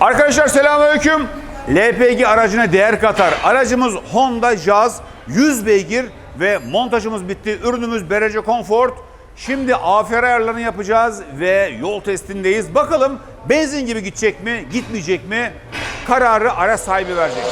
Arkadaşlar selamünaleyküm. LPG aracına değer katar. Aracımız Honda Jazz 100 beygir ve montajımız bitti. Ürünümüz Berece Comfort. Şimdi AFR ayarlarını yapacağız ve yol testindeyiz. Bakalım benzin gibi gidecek mi, gitmeyecek mi? Kararı araç sahibi verecek.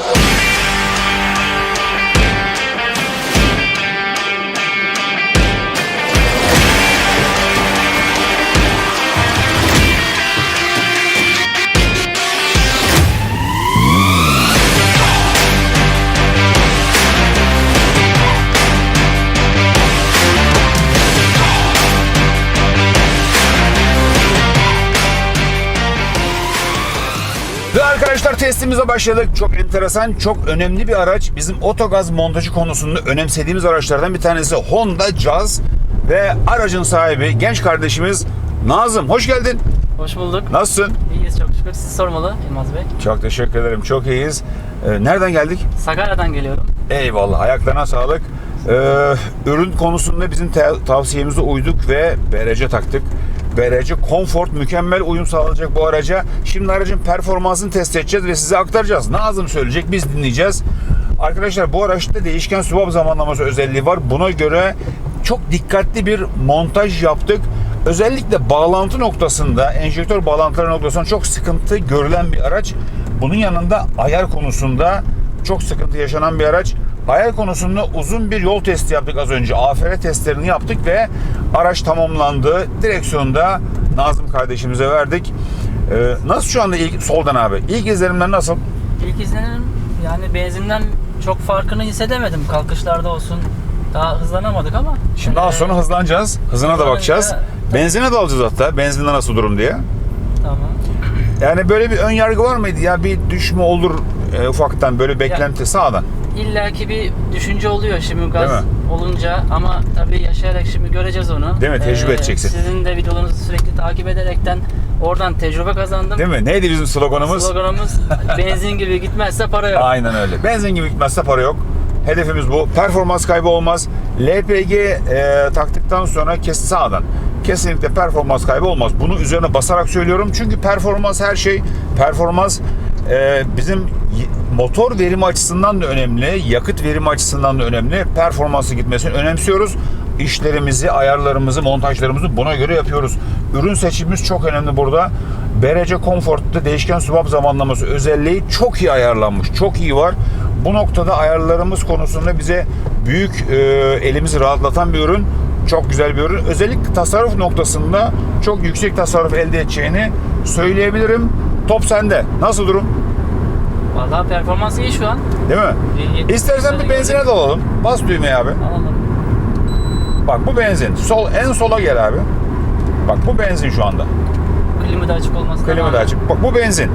Ve arkadaşlar testimize başladık. Çok enteresan, çok önemli bir araç. Bizim otogaz montajı konusunda önemsediğimiz araçlardan bir tanesi Honda Jazz. Ve aracın sahibi genç kardeşimiz Nazım. Hoş geldin. Hoş bulduk. Nasılsın? İyiyiz çok şükür. Siz sormalı Yılmaz Bey. Çok teşekkür ederim. Çok iyiyiz. Ee, nereden geldik? Sakarya'dan geliyorum. Eyvallah. Ayaklarına sağlık. Ee, ürün konusunda bizim tavsiyemize uyduk ve BRC taktık. BRC Comfort mükemmel uyum sağlayacak bu araca. Şimdi aracın performansını test edeceğiz ve size aktaracağız. Nazım söyleyecek, biz dinleyeceğiz. Arkadaşlar bu araçta değişken swap zamanlaması özelliği var. Buna göre çok dikkatli bir montaj yaptık. Özellikle bağlantı noktasında, enjektör bağlantıları noktasında çok sıkıntı görülen bir araç. Bunun yanında ayar konusunda çok sıkıntı yaşanan bir araç. Ayar konusunda uzun bir yol testi yaptık az önce. AFR testlerini yaptık ve araç tamamlandı. Direksiyonda Nazım kardeşimize verdik. Ee, nasıl şu anda ilk soldan abi? İlk izlenimler nasıl? İlk izlenim yani benzinden çok farkını hissedemedim. Kalkışlarda olsun. Daha hızlanamadık ama. Şimdi daha Ee, sonra hızlanacağız. Hızına da bakacağız. Benzine de alacağız hatta. Benzinde nasıl durum diye. Tamam. Yani böyle bir ön yargı var mıydı ya bir düşme olur e, ufaktan böyle beklenti sağdan. İlla ki bir düşünce oluyor şimdi gaz olunca ama tabii yaşayarak şimdi göreceğiz onu. Ee, Değil mi? Tecrübe edeceksin. Sizin de videolarınızı sürekli takip ederekten oradan tecrübe kazandım. Değil mi? Neydi bizim sloganımız? Sloganımız benzin gibi gitmezse para yok. Aynen öyle. Benzin gibi gitmezse para yok. Hedefimiz bu. Performans kaybı olmaz. LPG e, taktıktan sonra kes sağdan. Kesinlikle performans kaybı olmaz. Bunu üzerine basarak söylüyorum. Çünkü performans her şey. Performans e, bizim motor verimi açısından da önemli. Yakıt verimi açısından da önemli. Performansı gitmesini önemsiyoruz. İşlerimizi, ayarlarımızı, montajlarımızı buna göre yapıyoruz. Ürün seçimimiz çok önemli burada. BRC Comfort'ta değişken swap zamanlaması özelliği çok iyi ayarlanmış. Çok iyi var. Bu noktada ayarlarımız konusunda bize büyük e, elimizi rahatlatan bir ürün. Çok güzel bir ürün. Özellikle tasarruf noktasında çok yüksek tasarruf elde edeceğini söyleyebilirim. Top sende. Nasıl durum? Vallahi performans iyi şu an. Değil mi? İyi, iyi. İstersen bir benzine dalalım. Bas düğmeye abi. Alalım. Bak bu benzin. Sol en sola gel abi. Bak bu benzin şu anda. Klima da açık olması Klima da açık. Bak bu benzin.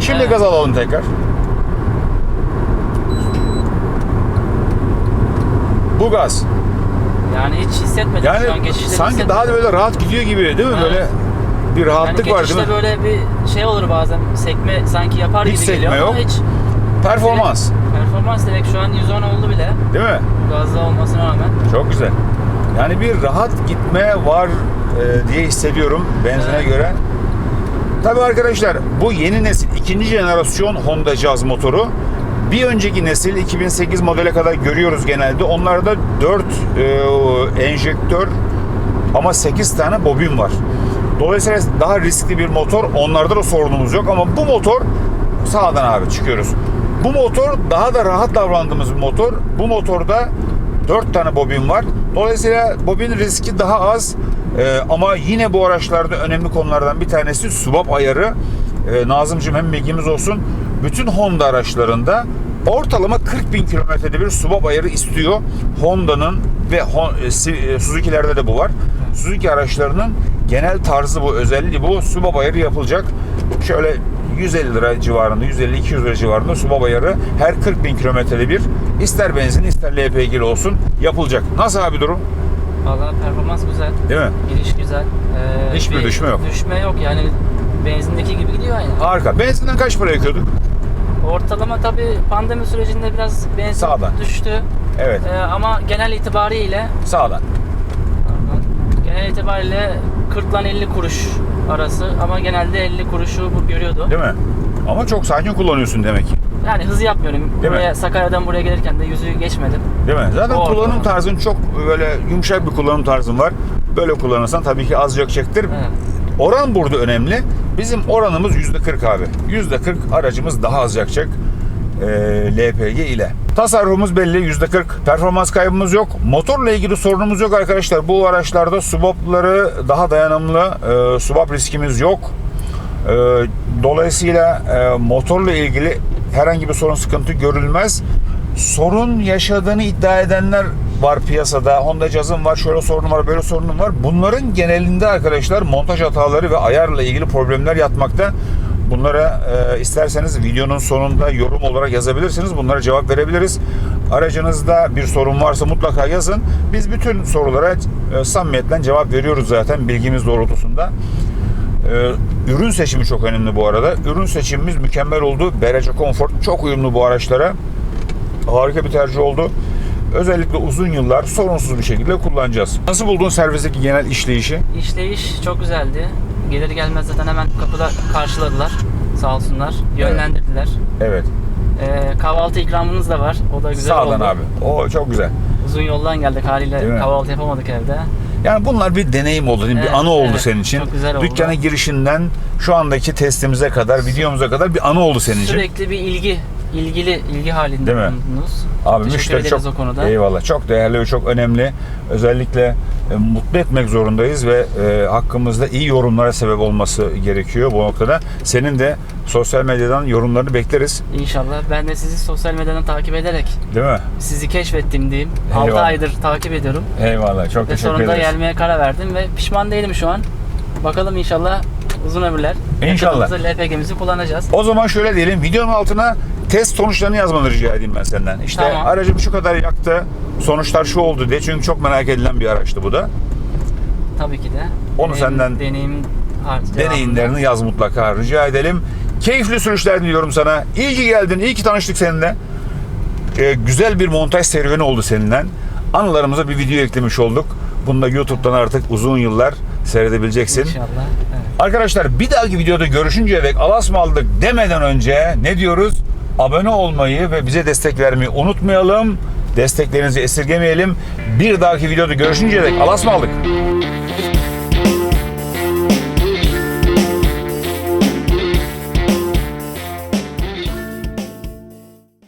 Şimdi Evet. gaz alalım tekrar. Bu gaz. Yani hiç hissetmedim şu an Yani geçişte sanki daha da böyle rahat gidiyor gibi değil mi? Evet. Böyle bir yani rahatlık var değil mi? böyle bir şey olur bazen sekme sanki yapar Hiç gibi sekme geliyor yok. ama hiç Performans. performans direkt şu an 110 oldu bile Değil mi? gazda olmasına rağmen. Çok güzel. Yani bir rahat gitme var e, diye hissediyorum benzine Evet. göre. Tabii arkadaşlar bu yeni nesil ikinci jenerasyon Honda Jazz motoru. Bir önceki nesil 2008 modele kadar görüyoruz genelde. Onlarda 4 e, enjektör ama 8 tane bobin var. Dolayısıyla daha riskli bir motor. Onlarda da sorunumuz yok ama bu motor sağdan abi çıkıyoruz. Bu motor daha da rahat davrandığımız bir motor. Bu motorda 4 tane bobin var. Dolayısıyla bobin riski daha az. Ee, ama yine bu araçlarda önemli konulardan bir tanesi swap ayarı. Ee, Nazımcığım hem bilgimiz olsun. Bütün Honda araçlarında ortalama 40 bin kilometrede bir swap ayarı istiyor. Honda'nın ve e, e, Suzuki'lerde de bu var. Suzuki araçlarının genel tarzı bu, özelliği bu. Swap ayarı yapılacak. Şöyle 150 lira civarında, 150-200 lira civarında swap ayarı her 40 bin kilometrede bir ister benzin ister LPG'li olsun yapılacak. Nasıl abi durum? Vallahi performans güzel. Değil mi? Giriş güzel. Ee, Hiçbir bir düşme yok. Düşme yok yani benzindeki gibi gidiyor aynı. Harika. Benzinden kaç para yakıyorduk? Ortalama tabii pandemi sürecinde biraz benzin Sağdan. düştü. Evet. Ee, ama genel itibariyle Sağdan. genel itibariyle 40 ile 50 kuruş arası ama genelde 50 kuruşu bu görüyordu. Değil mi? Ama çok sakin kullanıyorsun demek ki. Yani hızı yapmıyorum. Değil mi? buraya Sakarya'dan buraya gelirken de yüzü geçmedim. Değil mi? Zaten Doğru. kullanım tarzın çok böyle yumuşak bir kullanım tarzın var. Böyle kullanırsan tabii ki az yakacaktır. Evet. Oran burada önemli. Bizim oranımız %40 abi. %40 aracımız daha az yakacak e, LPG ile. Tasarrufumuz belli %40. Performans kaybımız yok. Motorla ilgili sorunumuz yok arkadaşlar. Bu araçlarda subapları daha dayanımlı. E, subap riskimiz yok. E, dolayısıyla e, motorla ilgili herhangi bir sorun sıkıntı görülmez. Sorun yaşadığını iddia edenler var piyasada. Honda Jazz'ın var, şöyle sorunum var, böyle sorunum var. Bunların genelinde arkadaşlar montaj hataları ve ayarla ilgili problemler yatmakta. Bunlara e, isterseniz videonun sonunda yorum olarak yazabilirsiniz. Bunlara cevap verebiliriz. Aracınızda bir sorun varsa mutlaka yazın. Biz bütün sorulara e, samimiyetle cevap veriyoruz zaten bilgimiz doğrultusunda. Ee, ürün seçimi çok önemli bu arada. Ürün seçimimiz mükemmel oldu. BRC Comfort çok uyumlu bu araçlara. Harika bir tercih oldu. Özellikle uzun yıllar sorunsuz bir şekilde kullanacağız. Nasıl buldun servisteki genel işleyişi? İşleyiş çok güzeldi. Gelir gelmez zaten hemen kapıda karşıladılar. Sağ olsunlar. Yönlendirdiler. Evet. Ee, kahvaltı ikramınız da var. O da güzel Sağdan oldu. abi. O çok güzel. Uzun yoldan geldik haliyle kahvaltı yapamadık evde. Yani bunlar bir deneyim oldu? Evet, bir anı oldu evet. senin için. Çok güzel oldu. Dükkana girişinden şu andaki testimize kadar, videomuza kadar bir anı oldu senin için. Sürekli bir ilgi, ilgili, ilgi halinde bulundunuz. Abi Teşekkür müşteri çok o konuda. eyvallah çok değerli ve çok önemli. Özellikle e, mutlu etmek zorundayız ve e, hakkımızda iyi yorumlara sebep olması gerekiyor bu noktada. Senin de sosyal medyadan yorumlarını bekleriz. İnşallah. Ben de sizi sosyal medyadan takip ederek Değil mi? sizi keşfettim diyeyim. 6 Eyvallah. aydır takip ediyorum. Eyvallah. Çok Ve teşekkür sonunda ederiz. gelmeye karar verdim ve pişman değilim şu an. Bakalım inşallah uzun ömürler. İnşallah. Yakıtımızı, LPG'mizi kullanacağız. O zaman şöyle diyelim. Videonun altına test sonuçlarını yazmanı rica edeyim ben senden. İşte Tamam. aracım şu kadar yaktı. Sonuçlar şu oldu diye. Çünkü çok merak edilen bir araçtı bu da. Tabii ki de. Onu senden- deneyim Deneyimlerini yaz mutlaka rica edelim. Keyifli sürüşler diliyorum sana. İyi ki geldin. iyi ki tanıştık seninle. Ee, güzel bir montaj serüveni oldu seninle. Anılarımıza bir video eklemiş olduk. Bunu da YouTube'dan artık uzun yıllar seyredebileceksin. İnşallah. Evet. Arkadaşlar bir dahaki videoda görüşünceye dek Alas mı aldık demeden önce ne diyoruz? Abone olmayı ve bize destek vermeyi unutmayalım. Desteklerinizi esirgemeyelim. Bir dahaki videoda görüşünceye dek Alas mı aldık?